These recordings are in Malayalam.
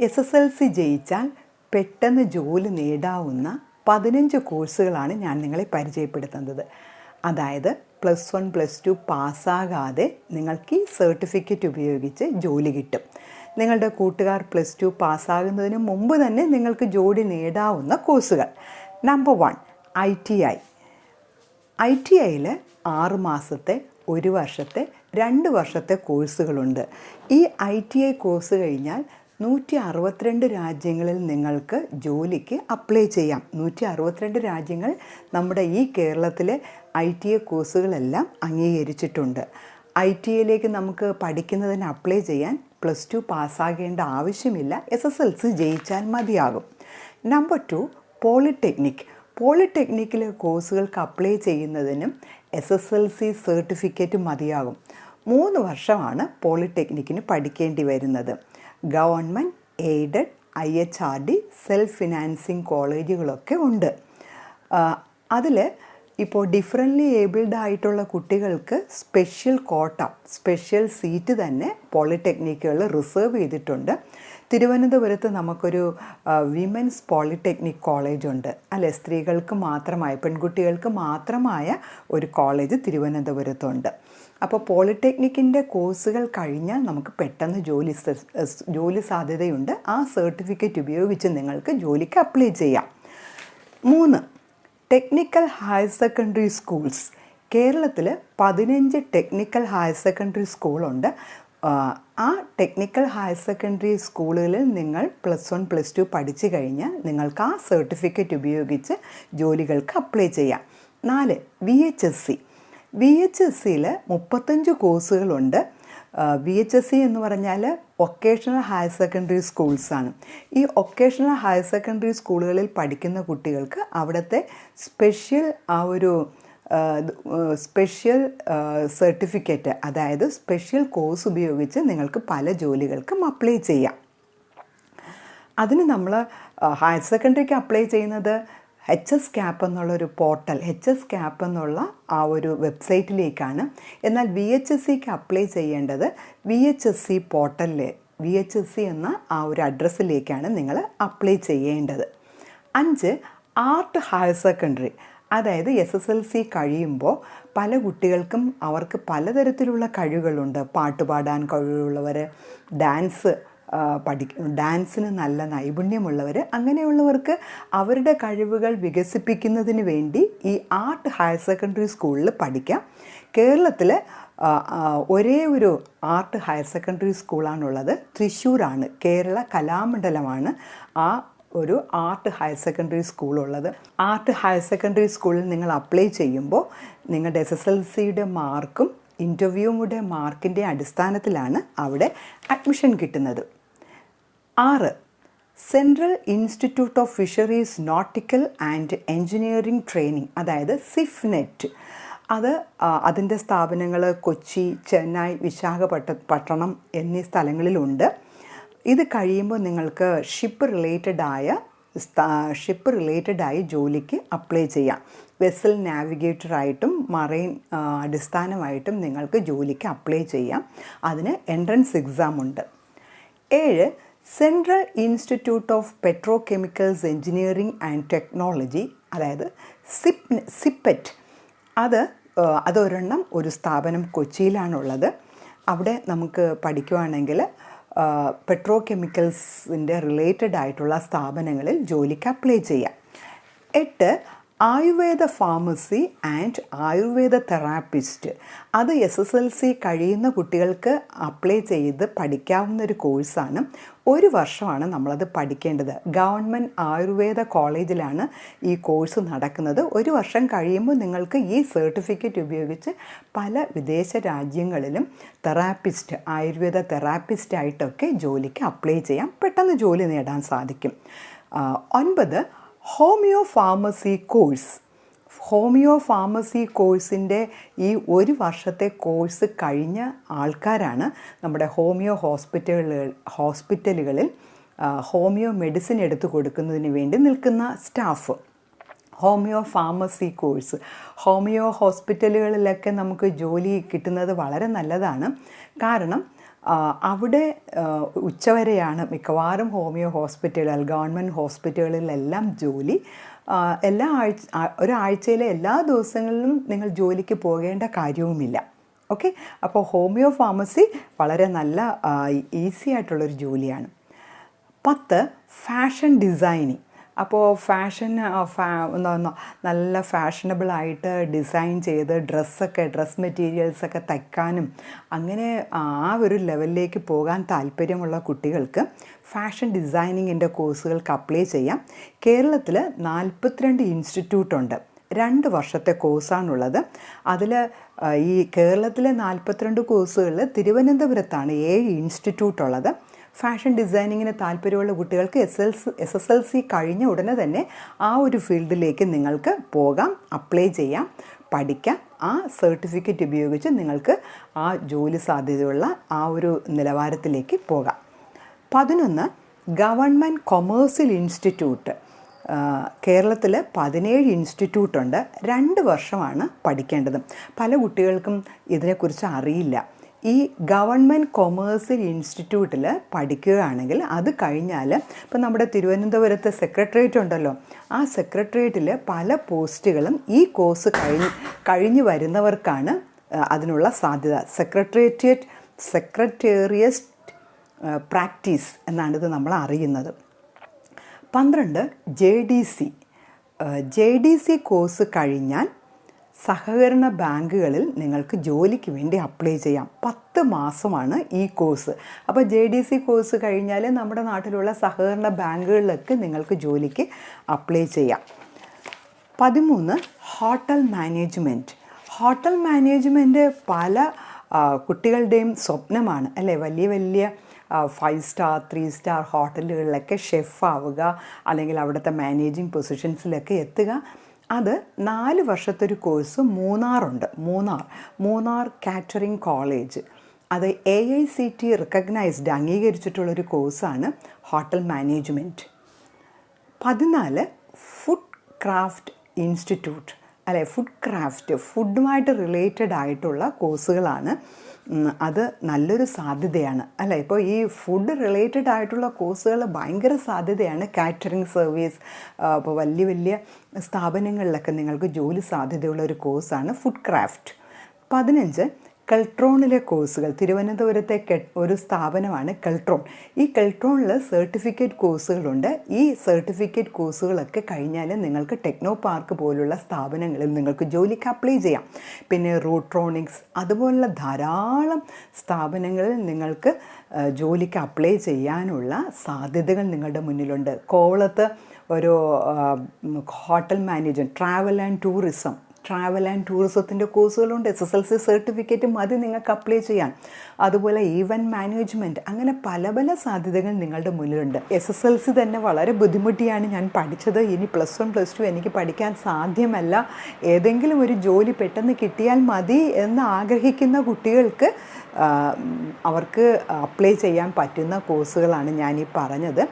എസ് എസ് എൽ സി ജയിച്ചാൽ പെട്ടെന്ന് ജോലി നേടാവുന്ന പതിനഞ്ച് കോഴ്സുകളാണ് ഞാൻ നിങ്ങളെ പരിചയപ്പെടുത്തുന്നത്. അതായത് പ്ലസ് വൺ പ്ലസ് ടു പാസ്സാകാതെ നിങ്ങൾക്ക് ഈ സർട്ടിഫിക്കറ്റ് ഉപയോഗിച്ച് ജോലി കിട്ടും. നിങ്ങളുടെ കൂട്ടുകാർ പ്ലസ് ടു പാസ്സാകുന്നതിന് മുമ്പ് തന്നെ നിങ്ങൾക്ക് ജോലി നേടാവുന്ന കോഴ്സുകൾ. Number one I T I I T ഐയിൽ ആറ് മാസത്തെ ഒരു വർഷത്തെ രണ്ട് വർഷത്തെ കോഴ്സുകളുണ്ട്. ഈ ഐ ടി ഐ കോഴ്സ് കഴിഞ്ഞാൽ നൂറ്റി അറുപത്തിരണ്ട് രാജ്യങ്ങളിൽ നിങ്ങൾക്ക് ജോലിക്ക് അപ്ലൈ ചെയ്യാം. നൂറ്റി അറുപത്തിരണ്ട് രാജ്യങ്ങൾ നമ്മുടെ ഈ കേരളത്തിലെ ഐ ടി എ കോഴ്സുകളെല്ലാം അംഗീകരിച്ചിട്ടുണ്ട്. ഐ ടി എയിലേക്ക് നമുക്ക് പഠിക്കുന്നതിന് അപ്ലൈ ചെയ്യാൻ പ്ലസ് ടു പാസ്സാകേണ്ട ആവശ്യമില്ല. എസ് എസ് എൽ സി ജയിച്ചാൽ മതിയാകും. Number two polytechnic. പോളിടെക്നിക്കിലെ കോഴ്സുകൾക്ക് അപ്ലൈ ചെയ്യുന്നതിനും S S L C certificate മതിയാകും. മൂന്ന് വർഷമാണ് പോളിടെക്നിക്കിന് പഠിക്കേണ്ടി വരുന്നത്. Government aided I H R D self financing കോളേജുകളൊക്കെ ഉണ്ട്. അതിൽ ഇപ്പോൾ ഡിഫറന്റ്ലി ഏബിൾഡ് ആയിട്ടുള്ള കുട്ടികൾക്ക് സ്പെഷ്യൽ കോട്ട സ്പെഷ്യൽ സീറ്റ് തന്നെ പോളിടെക്നിക്കുകൾ റിസർവ് ചെയ്തിട്ടുണ്ട്. തിരുവനന്തപുരത്ത് നമുക്കൊരു വിമൻസ് പോളിടെക്നിക് കോളേജ് ഉണ്ട് അല്ലെ സ്ത്രീകൾക്ക് മാത്രമായ പെൺകുട്ടികൾക്ക് മാത്രമായ ഒരു കോളേജ് തിരുവനന്തപുരത്തുണ്ട്. അപ്പോൾ പോളിടെക്നിക്കിന്റെ കോഴ്സുകൾ കഴിഞ്ഞാൽ നമുക്ക് പെട്ടെന്ന് ജോലി ജോലി സാധ്യതയുണ്ട്. ആ സർട്ടിഫിക്കറ്റ് ഉപയോഗിച്ച് നിങ്ങൾക്ക് ജോലിക്ക് അപ്ലൈ ചെയ്യാം. മൂന്ന് ടെക്നിക്കൽ ഹയർ സെക്കൻഡറി സ്കൂൾസ്. കേരളത്തിൽ പതിനഞ്ച് ടെക്നിക്കൽ ഹയർ സെക്കൻഡറി സ്കൂളുണ്ട്. ആ, ടെക്നിക്കൽ ഹയർ സെക്കൻഡറി സ്കൂളുകളിൽ നിങ്ങൾ പ്ലസ് വൺ പ്ലസ് ടു പഠിച്ചു കഴിഞ്ഞാൽ നിങ്ങൾക്ക് ആ സർട്ടിഫിക്കറ്റ് ഉപയോഗിച്ച് ജോലികൾക്ക് അപ്ലൈ ചെയ്യാം. നാല് V H S C. V H S സിയിൽ മുപ്പത്തഞ്ച് കോഴ്സുകളുണ്ട്. വി എച്ച് എസ് സി എന്ന് പറഞ്ഞാൽ ഒക്കേഷണൽ ഹയർ സെക്കൻഡറി സ്കൂൾസാണ് ഈ ഒക്കേഷണൽ ഹയർ സെക്കൻഡറി സ്കൂളുകളിൽ പഠിക്കുന്ന കുട്ടികൾക്ക് അവിടുത്തെ സ്പെഷ്യൽ ആ ഒരു സ്പെഷ്യൽ സർട്ടിഫിക്കറ്റ് അതായത് സ്പെഷ്യൽ കോഴ്സ് ഉപയോഗിച്ച് നിങ്ങൾക്ക് പല ജോലികൾക്കും അപ്ലൈ ചെയ്യാം. അതിന് നമ്മൾ ഹയർ സെക്കൻഡറിക്ക് അപ്ലൈ ചെയ്യുന്നത് എച്ച് എസ് ക്യാപ്പ് എന്നുള്ളൊരു പോർട്ടൽ എച്ച് എസ് ക്യാപ്പ് എന്നുള്ള ആ ഒരു വെബ്സൈറ്റിലേക്കാണ് എന്നാൽ വി എച്ച് എസ് സിക്ക് അപ്ലൈ ചെയ്യേണ്ടത് വി എച്ച് എസ് സി പോർട്ടലിൽ വി എച്ച് എസ് സി എന്ന ആ ഒരു അഡ്രസ്സിലേക്കാണ് നിങ്ങൾ അപ്ലൈ ചെയ്യേണ്ടത്. അഞ്ച് ആർട്ട് ഹയർ സെക്കൻഡറി അതായത് എസ് എസ് എൽ സി കഴിയുമ്പോൾ പല കുട്ടികൾക്കും അവർക്ക് പലതരത്തിലുള്ള കഴിവുകളുണ്ട്. പാട്ട് പാടാൻ കഴിവുള്ളവർ ഡാൻസ് പഠി ഡാൻസിന് നല്ല നൈപുണ്യമുള്ളവർ അങ്ങനെയുള്ളവർക്ക് അവരുടെ കഴിവുകൾ വികസിപ്പിക്കുന്നതിന് വേണ്ടി ഈ ആർട്ട് ഹയർ സെക്കൻഡറി സ്കൂളിൽ പഠിക്കാം. കേരളത്തിൽ ഒരേ ഒരു ആർട്ട് ഹയർ സെക്കൻഡറി സ്കൂളാണുള്ളത്. തൃശ്ശൂരാണ്. കേരള കലാമണ്ഡലമാണ് ആ ഒരു ആർട്ട് ഹയർ സെക്കൻഡറി സ്കൂളുള്ളത്. ആർട്ട് ഹയർ സെക്കൻഡറി സ്കൂളിൽ നിങ്ങൾ അപ്ലൈ ചെയ്യുമ്പോൾ നിങ്ങളുടെ എസ് എസ് എൽ സിയുടെ മാർക്കും ഇന്റർവ്യൂയുടെ മാർക്കിന്റെ അടിസ്ഥാനത്തിലാണ് അവിടെ അഡ്മിഷൻ കിട്ടുന്നത്. ആറ്. Central institute of fisheries nautical and engineering training അതായത് സിഫ്നെറ്റ് അത് അതിന്റെ സ്ഥാപനങ്ങൾ കൊച്ചി ചെന്നൈ വിശാഖപട്ട പട്ടണം എന്നീ സ്ഥലങ്ങളിലുണ്ട്. ഇത് കഴിയുമ്പോൾ നിങ്ങൾക്ക് ഷിപ്പ് റിലേറ്റഡ് ആയ ഷിപ്പ് റിലേറ്റഡ് ആയി ജോലിക്ക് അപ്ലൈ ചെയ്യാം. വെസൽ നാവിഗേറ്ററായിട്ടും മറൈൻ അടിസ്ഥാനമായിട്ടും നിങ്ങൾക്ക് ജോലിക്ക് അപ്ലൈ ചെയ്യാം. അതിന് എൻട്രൻസ് എക്സാം ഉണ്ട്. ഏഴ് central institute of petro chemicals engineering and technology അതായത് സിപ് സിപ്പറ്റ് അത് അതൊരെണ്ണം ഒരു സ്ഥാപനം കൊച്ചിയിലാണുള്ളത്. അവിടെ നമുക്ക് പഠിക്കുവാണെങ്കിൽ പെട്രോ കെമിക്കൽസിന്റെ റിലേറ്റഡ് ആയിട്ടുള്ള സ്ഥാപനങ്ങളിൽ ജോലിക്ക് അപ്ലൈ ചെയ്യാം. എട്ട് Ayurveda pharmacy and Ayurveda therapist. അത് എസ് എസ് എൽ സി കഴിയുന്ന കുട്ടികൾക്ക് അപ്ലൈ ചെയ്ത് പഠിക്കാവുന്ന ഒരു കോഴ്സാണ്. ഒരു വർഷമാണ് നമ്മളത് പഠിക്കേണ്ടത്. ഗവൺമെന്റ് ആയുർവേദ കോളേജിലാണ് ഈ കോഴ്സ് നടക്കുന്നത്. ഒരു വർഷം കഴിയുമ്പോൾ നിങ്ങൾക്ക് ഈ സർട്ടിഫിക്കറ്റ് ഉപയോഗിച്ച് പല വിദേശ രാജ്യങ്ങളിലും തെറാപ്പിസ്റ്റ് ആയുർവേദ തെറാപ്പിസ്റ്റായിട്ടൊക്കെ ജോലിക്ക് അപ്ലൈ ചെയ്യാം. പെട്ടെന്ന് ജോലി നേടാൻ സാധിക്കും. ഒൻപത് homeo pharmacy course. Homeo pharmacy കോഴ്സിന്റെ ഈ ഒരു വർഷത്തെ കോഴ്സ് കഴിഞ്ഞ ആൾക്കാരാണ് നമ്മുടെ ഹോമിയോ ഹോസ്പിറ്റലുകൾ ഹോസ്പിറ്റലുകളിൽ ഹോമിയോ മെഡിസിൻ എടുത്തു കൊടുക്കുന്നതിന് വേണ്ടി നിൽക്കുന്ന staff. Homeo pharmacy course. Homeo ഹോസ്പിറ്റലുകളിലൊക്കെ നമുക്ക് ജോലി കിട്ടുന്നത് വളരെ നല്ലതാണ്. കാരണം അവിടെ ഉച്ചവരെയാണ് മിക്കവാറും ഹോമിയോ ഹോസ്പിറ്റലുകൾ ഗവൺമെന്റ് ഹോസ്പിറ്റലുകളിലെല്ലാം ജോലി. എല്ലാ ആഴ്ച ഒരാഴ്ചയിലെ എല്ലാ ദിവസങ്ങളിലും നിങ്ങൾ ജോലിക്ക് പോകേണ്ട കാര്യവുമില്ല. ഓക്കെ? അപ്പോൾ ഹോമിയോ ഫാർമസി വളരെ നല്ല ഈസി ആയിട്ടുള്ളൊരു ജോലിയാണ്. പത്ത് ഫാഷൻ ഡിസൈനിങ്. അപ്പോൾ ഫാഷൻ എന്താ നല്ല ഫാഷനബിളായിട്ട് ഡിസൈൻ ചെയ്ത് ഡ്രസ്സൊക്കെ ഡ്രസ് മെറ്റീരിയൽസൊക്കെ തയ്ക്കാനും അങ്ങനെ ആ ഒരു ലെവലിലേക്ക് പോകാൻ താല്പര്യമുള്ള കുട്ടികൾക്ക് ഫാഷൻ ഡിസൈനിങ്ങിന്റെ കോഴ്സുകൾക്ക് അപ്ലൈ ചെയ്യാം. കേരളത്തിൽ നാൽപ്പത്തിരണ്ട് ഇൻസ്റ്റിറ്റ്യൂട്ടുണ്ട്. രണ്ട് വർഷത്തെ കോഴ്സാണുള്ളത്. അതിൽ ഈ കേരളത്തിലെ നാൽപ്പത്തിരണ്ട് കോഴ്സുകളിൽ തിരുവനന്തപുരത്താണ് ഏഴ് ഇൻസ്റ്റിറ്റ്യൂട്ട് ഉള്ളത് ഫാഷൻ ഡിസൈനിങ്ങിന് താല്പര്യമുള്ള കുട്ടികൾക്ക് S L S S L C കഴിഞ്ഞ ഉടനെ തന്നെ ആ ഒരു ഫീൽഡിലേക്ക് നിങ്ങൾക്ക് പോകാം അപ്ലൈ ചെയ്യാം പഠിക്കാം. ആ സർട്ടിഫിക്കറ്റ് ഉപയോഗിച്ച് നിങ്ങൾക്ക് ആ ജോലി സാധ്യതയുള്ള ആ ഒരു നിലവാരത്തിലേക്ക് പോകാം. പതിനൊന്ന് ഗവൺമെന്റ് കൊമേഴ്സ്യൽ ഇൻസ്റ്റിറ്റ്യൂട്ട്. കേരളത്തിൽ പതിനേഴ് ഇൻസ്റ്റിറ്റ്യൂട്ടുണ്ട്. രണ്ട് വർഷമാണ് പഠിക്കേണ്ടത്. പല കുട്ടികൾക്കും ഇതിനെക്കുറിച്ച് അറിയില്ല. ഈ ഗവൺമെന്റ് കൊമേഴ്സ്യൽ ഇൻസ്റ്റിറ്റ്യൂട്ടിൽ പഠിക്കുകയാണെങ്കിൽ അത് കഴിഞ്ഞാൽ ഇപ്പം നമ്മുടെ തിരുവനന്തപുരത്ത് സെക്രട്ടേറിയറ്റ് ഉണ്ടല്ലോ ആ സെക്രട്ടേറിയറ്റിൽ പല പോസ്റ്റുകളും ഈ കോഴ്സ് കഴിഞ്ഞ് കഴിഞ്ഞ് വരുന്നവർക്കാണ് അതിനുള്ള സാധ്യത. സെക്രട്ടേറിയറ്റ് സെക്രട്ടേറിയസ്റ്റ് പ്രാക്ടീസ് എന്നാണ് ഇത് നമ്മൾ അറിയുന്നത്. പന്ത്രണ്ട് J D C. J D C course കഴിഞ്ഞാൽ സഹകരണ ബാങ്കുകളിൽ നിങ്ങൾക്ക് ജോലിക്ക് വേണ്ടി അപ്ലൈ ചെയ്യാം. പത്ത് മാസമാണ് ഈ കോഴ്സ്. അപ്പോൾ ജെ ഡി സി കോഴ്സ് കഴിഞ്ഞാൽ നമ്മുടെ നാട്ടിലുള്ള സഹകരണ ബാങ്കുകളിലൊക്കെ നിങ്ങൾക്ക് ജോലിക്ക് അപ്ലൈ ചെയ്യാം. പതിമൂന്ന് ഹോട്ടൽ മാനേജ്മെന്റ് ഹോട്ടൽ മാനേജ്മെന്റ് പല കുട്ടികളുടെയും സ്വപ്നമാണ്. അല്ലേ? വലിയ വലിയ ഫൈവ് സ്റ്റാർ ത്രീ സ്റ്റാർ ഹോട്ടലുകളിലൊക്കെ ആവുക അല്ലെങ്കിൽ അവിടുത്തെ മാനേജിങ് പൊസിഷൻസിലൊക്കെ എത്തുക. അത് നാല് വർഷത്തെ ഒരു കോഴ്സ് മൂന്നാറുണ്ട്. മൂന്നാർ. Munnar catering college. അത് A I C T recognised അംഗീകരിച്ചിട്ടുള്ളൊരു കോഴ്സാണ് ഹോട്ടൽ മാനേജ്മെന്റ് പതിനാല് ഫുഡ് ക്രാഫ്റ്റ് ഇൻസ്റ്റിറ്റ്യൂട്ട്. അല്ലെ ഫുഡ് ക്രാഫ്റ്റ് ഫുഡുമായിട്ട് റിലേറ്റഡ് ആയിട്ടുള്ള കോഴ്സുകളാണ് അത് നല്ലൊരു സാധ്യതയാണ്. അല്ല? ഇപ്പോൾ ഈ ഫുഡ് റിലേറ്റഡ് ആയിട്ടുള്ള കോഴ്സുകൾ ഭയങ്കര സാധ്യതയാണ്. കാറ്ററിംഗ് സർവീസ് അപ്പോൾ വലിയ വലിയ സ്ഥാപനങ്ങളിലൊക്കെ നിങ്ങൾക്ക് ജോലി സാധ്യതയുള്ള ഒരു കോഴ്സാണ് ഫുഡ് ക്രാഫ്റ്റ് പതിനഞ്ച് കെൽട്രോണിലെ കോഴ്സുകൾ. തിരുവനന്തപുരത്തെ ഒരു സ്ഥാപനമാണ് കെൽട്രോൺ. ഈ കെൽട്രോണിൽ സർട്ടിഫിക്കറ്റ് കോഴ്സുകളുണ്ട്. ഈ സർട്ടിഫിക്കറ്റ് കോഴ്സുകളൊക്കെ കഴിഞ്ഞാൽ നിങ്ങൾക്ക് ടെക്നോ പാർക്ക് പോലുള്ള സ്ഥാപനങ്ങളിൽ നിങ്ങൾക്ക് ജോലിക്ക് അപ്ലൈ ചെയ്യാം. പിന്നെ റൂട്രോണിക്സ് അതുപോലുള്ള ധാരാളം സ്ഥാപനങ്ങളിൽ നിങ്ങൾക്ക് ജോലിക്ക് അപ്ലൈ ചെയ്യാനുള്ള സാധ്യതകൾ നിങ്ങളുടെ മുന്നിലുണ്ട്. കോവളത്ത് ഒരു hotel manager travel and tourism travel and ടൂറിസത്തിന്റെ കോഴ്സുകളുണ്ട് S S L C certificate മതി നിങ്ങൾക്ക് അപ്ലൈ ചെയ്യാൻ. അതുപോലെ ഈവന്റ് മാനേജ്മെന്റ് അങ്ങനെ പല പല സാധ്യതകൾ നിങ്ങളുടെ മുന്നിലുണ്ട്. എസ് എസ് എൽ സി തന്നെ വളരെ ബുദ്ധിമുട്ടിയാണ് ഞാൻ പഠിച്ചത്. ഇനി പ്ലസ് വൺ പ്ലസ് ടു എനിക്ക് പഠിക്കാൻ സാധ്യമല്ല. ഏതെങ്കിലും ഒരു ജോലി പെട്ടെന്ന് കിട്ടിയാൽ മതി എന്ന് ആഗ്രഹിക്കുന്ന കുട്ടികൾക്ക് അവർക്ക് അപ്ലൈ ചെയ്യാൻ പറ്റുന്ന കോഴ്സുകളാണ് ഞാൻ ഈ പറഞ്ഞത്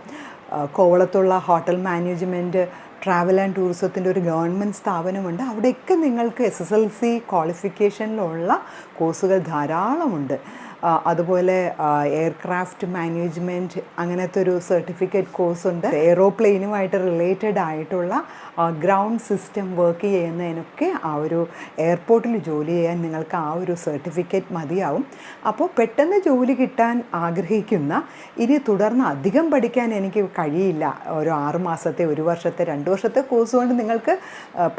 കോവളത്തുള്ള ഹോട്ടൽ മാനേജ്മെന്റ് ട്രാവൽ ആൻഡ് ടൂറിസത്തിന്റെ ഒരു ഗവൺമെന്റ് സ്ഥാപനമുണ്ട്. അവിടെയൊക്കെ നിങ്ങൾക്ക് എസ് എസ് എൽ സി ക്വാളിഫിക്കേഷനിലുള്ള കോഴ്സുകൾ ധാരാളമുണ്ട്. അതുപോലെ എയർക്രാഫ്റ്റ് മാനേജ്മെന്റ് അങ്ങനത്തെ ഒരു സർട്ടിഫിക്കറ്റ് കോഴ്സ് ഉണ്ട്. എയ്റോപ്ലെയിനുമായിട്ട് റിലേറ്റഡ് ആയിട്ടുള്ള ഗ്രൗണ്ട് സിസ്റ്റം വർക്ക് ചെയ്യുന്നതിനൊക്കെ ആ ഒരു എയർപോർട്ടിൽ ജോലി ചെയ്യാൻ നിങ്ങൾക്ക് ആ ഒരു സർട്ടിഫിക്കറ്റ് മതിയാവും. അപ്പോൾ പെട്ടെന്ന് ജോലി കിട്ടാൻ ആഗ്രഹിക്കുന്ന ഇനി തുടർന്ന് അധികം പഠിക്കാൻ എനിക്ക് കഴിയില്ല. ഒരു ആറുമാസത്തെ ഒരു വർഷത്തെ രണ്ട് വർഷത്തെ കോഴ്സ് കൊണ്ട് നിങ്ങൾക്ക്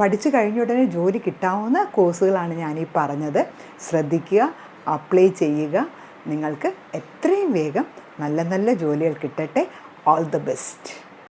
പഠിച്ചു കഴിഞ്ഞ ഉടനെ ജോലി കിട്ടാവുന്ന കോഴ്സുകളാണ് ഞാൻ ഈ പറഞ്ഞത്. ശ്രദ്ധിക്കുക. അപ്ലൈ ചെയ്യുക. നിങ്ങൾക്ക് എത്രയും വേഗം നല്ല നല്ല ജോലികൾ കിട്ടട്ടെ. All the best